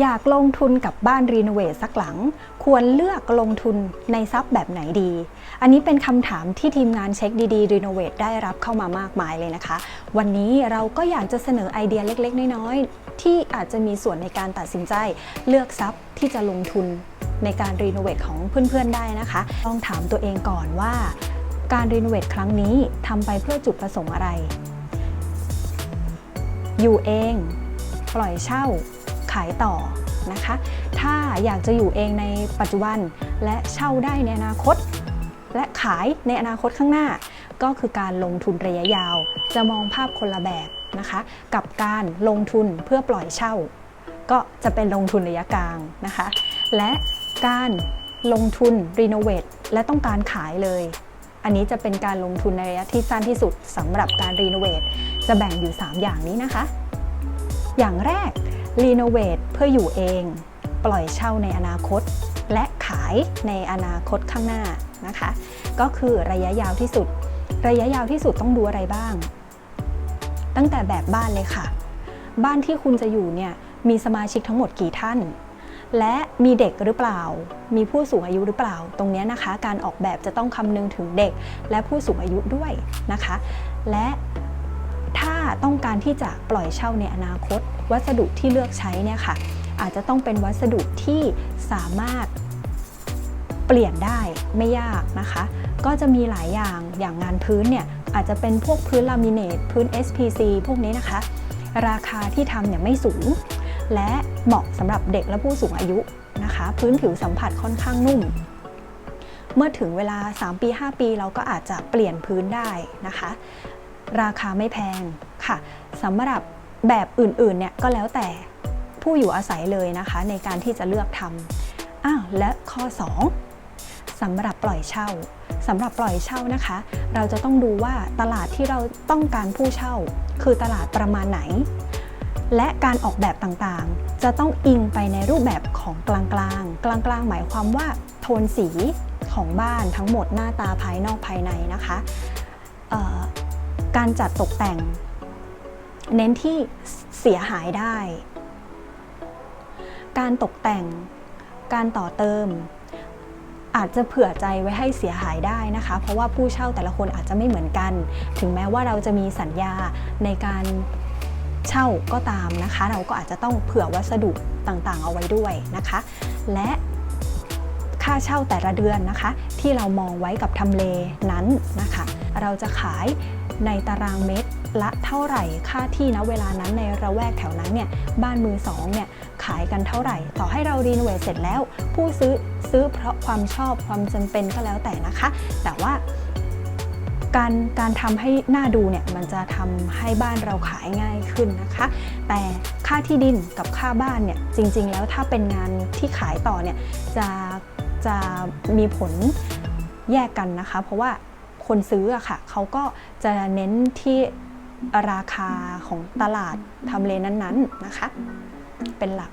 อยากลงทุนกับบ้านรีโนเวทสักหลัง ควรเลือกลงทุนในทรัพย์แบบไหนดี อันนี้เป็นคำถามที่ทีมงานเช็คดีๆรีโนเวทได้รับเข้ามามากมายเลยนะคะ วันนี้เราก็อยากจะเสนอไอเดียเล็กๆ น้อยๆ ที่อาจจะมีส่วนในการตัดสินใจ เลือกทรัพย์ที่จะลงทุนในการรีโนเวทของเพื่อนๆได้นะคะลองถามตัวเองก่อนว่า การรีโนเวทครั้งนี้ทำไปเพื่อจุดประสงค์อะไร อยู่เอง ปล่อยเช่า ขายต่อนะคะ ถ้าอยากจะอยู่เองในปัจจุบันและเช่าได้ในอนาคต และขายในอนาคตข้างหน้า ก็คือการลงทุนระยะยาว จะมองภาพคนละแบบนะคะ กับการลงทุนเพื่อปล่อยเช่า ก็จะเป็นลงทุนระยะกลางนะคะ และการลงทุนรีโนเวทและต้องการขายเลย อันนี้จะเป็นการลงทุนในระยะที่สั้นที่สุดสำหรับการรีโนเวทจะแบ่งอยู่ 3 อย่างนี้นะคะ อย่างแรก รีโนเวทเพื่ออยู่เอง ปล่อยเช่าในอนาคต และขายในอนาคตข้างหน้านะคะ ก็คือระยะยาวที่สุด ระยะยาวที่สุดต้องดูอะไรบ้าง ตั้งแต่แบบบ้านเลยค่ะ บ้านที่คุณจะอยู่เนี่ยมีสมาชิกทั้งหมดกี่ท่าน และมีเด็กหรือเปล่า มีผู้สูงอายุหรือเปล่า ตรงนี้นะคะ การออกแบบจะต้องคำนึงถึงเด็กและผู้สูงอายุด้วยนะคะ และ ต้องการที่จะปล่อยเช่าในอนาคต วัสดุที่เลือกใช้เนี่ยค่ะ อาจจะต้องเป็นวัสดุที่สามารถเปลี่ยนได้ไม่ยากนะคะ ก็จะมีหลายอย่างอย่างงานพื้นเนี่ยอาจจะเป็นพวกพื้นลามิเนตพื้น SPC พวกนี้นะคะ ราคาที่ทำเนี่ยไม่สูง และเหมาะสำหรับเด็กและผู้สูงอายุนะคะ พื้นผิวสัมผัสค่อนข้างนุ่ม เมื่อถึงเวลา 3 ปี 5 ปีเราก็อาจจะเปลี่ยนพื้นได้นะคะ ราคาไม่แพงค่ะสำหรับแบบอื่นๆเนี่ยก็แล้วแต่ผู้อยู่อาศัยเลยนะคะ ในการที่จะเลือกทำอ้าวและข้อ 2สำหรับปล่อยเช่าสำหรับปล่อยเช่านะคะ เราจะต้องดูว่าตลาดที่เราต้องการผู้เช่า คือตลาดประมาณไหน และการออกแบบต่างๆ จะต้องอิงไปในรูปแบบของกลางๆ กลางๆ หมายความว่าโทนสีของบ้านทั้งหมดหน้าตาภายนอกภายในนะคะ การจัดตกแต่ง เน้นที่เสียหายได้ การตกแต่ง การต่อเติม อาจจะเผื่อใจไว้ให้เสียหายได้นะคะ เพราะว่าผู้เช่าแต่ละคนอาจจะไม่เหมือนกัน ถึงแม้ว่าเราจะมีสัญญาในการเช่าก็ตามนะคะ เราก็อาจจะต้องเผื่อวัสดุต่างๆ เอาไว้ด้วยนะคะ และค่าเช่าแต่ละเดือนนะคะ ที่เรามองไว้กับทำเลนั้นนะคะ เราจะขาย ในตารางเมตรละเท่าไหร่ค่าที่ณเวลานั้นในระแวกแถวนั้นเนี่ยบ้านมือสองเนี่ยขายกันเท่าไหร่ ต่อให้เรารีโนเวทเสร็จแล้ว ผู้ซื้อซื้อเพราะความชอบความจำเป็นก็แล้วแต่นะคะ แต่ว่าการการทำให้หน้าดูเนี่ยมันจะทำให้บ้านเราขายง่ายขึ้นนะคะ แต่ค่าที่ดินกับค่าบ้านเนี่ยจริง ๆ แล้วถ้าเป็นงานที่ขายต่อเนี่ยจะจะมีผลแยกกันนะคะ เพราะว่า คนซื้ออะค่ะเขาก็จะเน้นที่ราคาของตลาดทำเลนั้นๆนะคะ เป็นหลัก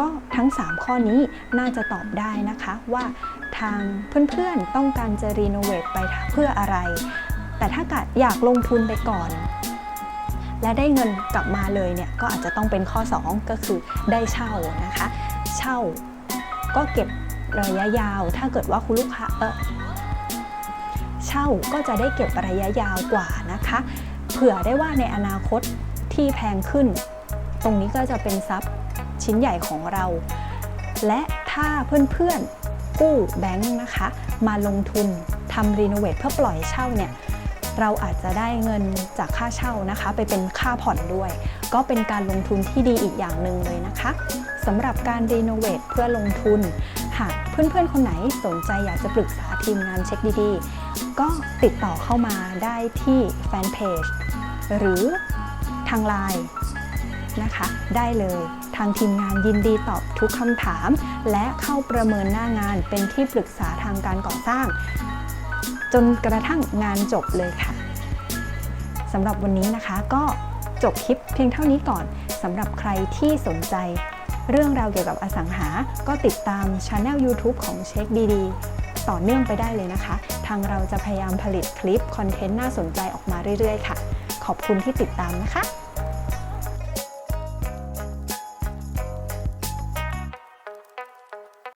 ก็ทั้ง 3 ข้อนี้น่าจะตอบได้นะคะว่าทางเพื่อนๆต้องการจะรีโนเวทไปเพื่ออะไร แต่ถ้าเกิดอยากลงทุนไปก่อน และได้เงินกลับมาเลยเนี่ยก็อาจจะต้องเป็นข้อ 2 ก็คือได้เช่านะคะ เช่าก็เก็บระยะยาว ถ้าเกิดว่าคุณลูกค้าเออ เช่าก็จะได้เก็บระยะยาวกว่านะคะ เผื่อได้ว่าในอนาคตที่แพงขึ้น ตรงนี้ก็จะเป็นทรัพย์ชิ้นใหญ่ของเรา และถ้าเพื่อนๆกู้แบงค์นะคะ มาลงทุนทำรีโนเวทเพื่อปล่อยเช่าเนี่ยเราอาจจะได้เงินจากค่าเช่านะคะ ไปเป็นค่าผ่อนด้วย ก็เป็นการลงทุนที่ดีอีกอย่างหนึ่งเลยนะคะสำหรับการรีโนเวทเพื่อลงทุน หากเพื่อนๆ คนไหนสนใจอยากจะปรึกษาทีมงานเช็คดีๆ ก็ติดต่อเข้ามาได้ที่แฟนเพจหรือทางไลน์นะคะได้เลยทางทีมงานยินดีตอบทุกคำถาม และเข้าประเมินหน้างานเป็นที่ปรึกษาทางการก่อสร้าง จนกระทั่งงานจบเลยค่ะสำหรับวันนี้นะคะก็จบคลิปเพียงเท่านี้ก่อนสำหรับใครที่สนใจ เรื่องราวเกี่ยวกับอสังหา ก็ติดตามช anel YouTube ของเช็คดีๆ ต่อเนื่องไปได้เลยนะคะ ทางเราจะพยายามผลิตคลิปคอนเทนต์น่าสนใจออกมาเรื่อยๆ ค่ะ ขอบคุณที่ติดตามนะคะ